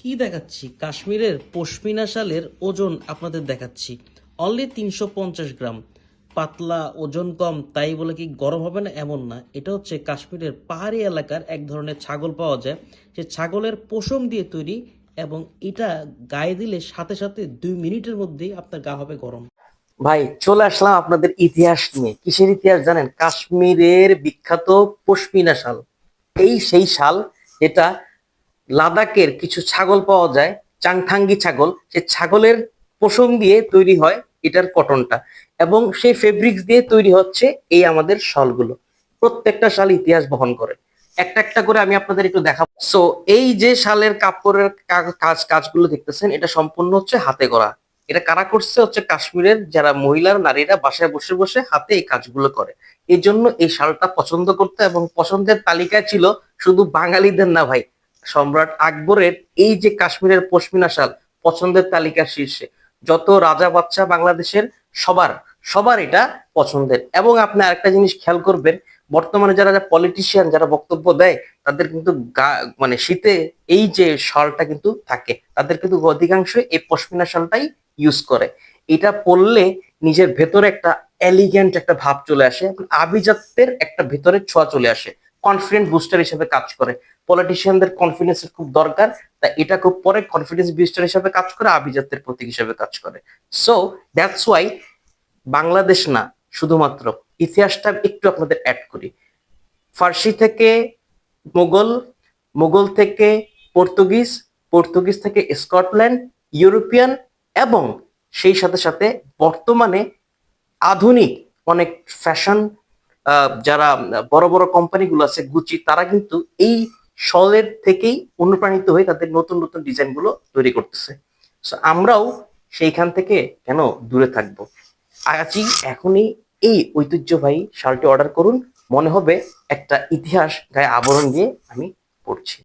কি দেখাচ্ছি? কাশ্মীরের পশমিনা শালের ওজন আপনাদের দেখাচ্ছি। অনলি তিনশো পঞ্চাশ গ্রাম। পাতলা ওজন কম, তাই বলে কি গরম হবে না? এমন না। এটা হচ্ছে কাশ্মীরের পাহাড়ি এলাকার এক ধরনের ছাগল পাওয়া যায়। যে ছাগলের পশম দিয়ে তৈরি এবং এটা গায়ে দিলে সাথে সাথে দুই মিনিটের মধ্যেই আপনার গা হবে গরম। ভাই, চলে আসলাম আপনাদের ইতিহাস নিয়ে। কিসের ইতিহাস জানেন? কাশ্মীরের বিখ্যাত পশমিনা শাল। এই সেই শাল যেটা লাদাখের কিছু ছাগল পাওয়া যায়, চাংথাঙ্গি ছাগল। সে ছাগলের পশম দিয়ে তৈরি হয় এটার কটনটা এবং সেই ফেব্রিক্স দিয়ে তৈরি হচ্ছে এই আমাদের শালগুলো। প্রত্যেকটা শাল ইতিহাস বহন করে। একটা একটা করে আমি আপনাদের একটু দেখাবো। সো এই যে শালের কাপড়ের কাজ, কাজগুলো দেখতেছেন, এটা সম্পূর্ণ হচ্ছে হাতে করা এটা কারা করছে? হচ্ছে কাশ্মীরের যারা মহিলার নারীরা বাসায় বসে বসে হাতে এই কাজগুলো করে। এই জন্য এই শালটা পছন্দ করতে এবং পছন্দের তালিকায় ছিল শুধু বাঙালিদের না ভাই সম্রাট আকবরের এই যে কাশ্মীরের পশমিনা শাল পছন্দের তালিকার শীর্ষে, যত রাজা বাচ্চা বাংলাদেশের সবার সবার এটা পছন্দের। এবং আপনি আরেকটা জিনিস খেয়াল করবেন, বর্তমানে যারা যারা পলিটিশিয়ান যারা বক্তব্য দেয়, তাদের কিন্তু মানে শীতে এই যে শালটা কিন্তু থাকে, তাদের কিন্তু অধিকাংশ এই পশমিনা শালটাই ইউজ করে। এটা পরলে নিজের ভেতরে একটা এলিগেন্ট একটা ভাব চলে আসে আভিজাত্যের একটা ভেতরে ছোঁয়া চলে আসে। কনফিডেন্ট বুস্টার হিসেবে কাজ করে। পলিটিশিয়ানদের কনফিডেন্সের খুব দরকার, তা এটা খুব পরে কনফিডেন্স বুস্টার হিসাবে কাজ করে, আভিজাত্যের প্রতীক হিসাবে কাজ করে। সো দ্যাটস ওয়াই বাংলাদেশ না, শুধুমাত্র ইতিহাসটা একটু আপনাদের অ্যাড করি। ফার্সি থেকে মোগল মোগল থেকে পর্তুগিজ পর্তুগিজ থেকে স্কটল্যান্ড, ইউরোপিয়ান এবং সেই সাথে সাথে বর্তমানে আধুনিক অনেক ফ্যাশন যারা বড় বড় কোম্পানিগুলো আছে গুচি তারা কিন্তু এই শলের থেকেই অনুপ্রাণিত হয়ে তাদের নতুন নতুন ডিজাইনগুলো তৈরি করতেছে। সো আমরাও সেইখান থেকে কেন দূরে থাকব? আজই এখনই এই ঐতিহ্যবাহী শালটি অর্ডার করুন। মনে হবে একটা ইতিহাস গায়ে আবরণ দিয়ে আমি পড়ছি।